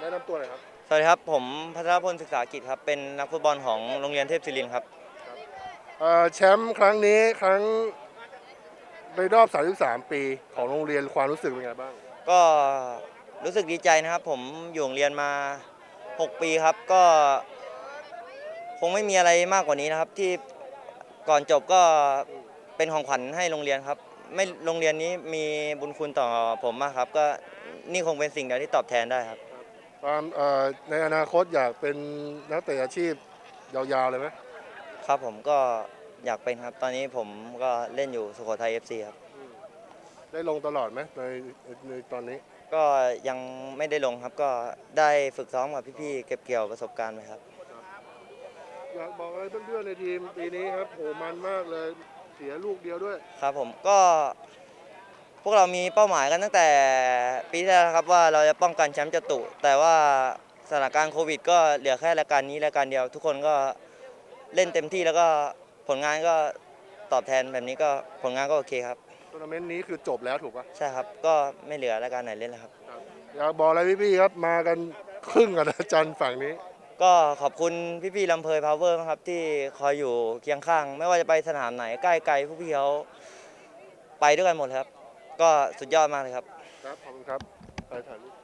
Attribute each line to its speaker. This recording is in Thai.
Speaker 1: แนะนำตัวหน่อยครับ
Speaker 2: สวัสดีครับ ผมพัทรพลศึกษากิจครับ เป็นนักฟุตบอลของโรงเรียนเทพศิรินทร์ครับ
Speaker 1: เอ่อแชมป์ครั้งนี้ครั้งในรอบ 33 ปีของโรงเรียนความรู้สึกเป็นไงบ้าง
Speaker 2: ก็รู้สึกดีใจนะครับ ผมอยู่โรงเรียนมา 6 ปีครับ ก็ คงไม่มีอะไรมากกว่านี้นะครับ ที่ก่อนจบก็เป็นของขวัญให้โรงเรียนครับ ไม่โรงเรียนนี้มีบุญคุณต่อผมมากครับ ก็นี่คงเป็นสิ่งเดียวที่ตอบแทนได้ครับ
Speaker 1: ความเอ่อในอนาคตอยากเป็นนักเตะอาชีพยาวๆเลยไหม
Speaker 2: ครับผมก็อยากเป็นครับ ตอนนี้ผมก็เล่นอยู่สุโขทัย FC ครับ
Speaker 1: ได้ลงตลอดไหมในในตอนนี้
Speaker 2: ก็ยังไม่ได้ลงครับก็ได้ฝึกซ้อมกับพี่ๆเก็บเกี่ยวประสบการณ์ไปครับ
Speaker 1: อยากบอกอะไรเพื่อนๆในทีมปีนี้ครับโหมันมากเลยเสียลูกเดียวด้วย
Speaker 2: ครับผมก็พ วกเรามีเป้าหมายกันตั้งแต่ปีที่แล้วครับว่าเราจะป้องกันแชมป์จตุแต่ว่าสถานการณ์โควิด ก็เหลือแค่รายการนี้รายการเดียว ทุกคนก็เล่นเต็มที่แล้วก็ผลงานก็ตอบแทนแบบนี้ก็ผลงานก็โอเคครับ
Speaker 1: ทัวร์นาเมนต์นี้คือจบแล้วถูกปะ
Speaker 2: ใช่ครับก็ไม่เหลือรายการไหนเล่นแล้วครับ
Speaker 1: อยากบอกอะไรพี่ๆครับมากันครึ่งกันอาจารย์ฝั่งนี้
Speaker 2: ก็ขอบคุณพี่ๆลำเพยพาวเวอร์ครับที่คอยอยู่เคียงข้าง ไม่ว่าจะไปสนามไหนใกล้ไกลพวกพี่เขาไปด้วยกันหมดครับ ก็สุดยอดมากเลยครับ
Speaker 1: ครับ ขอบคุณครับไปถ่ายรูป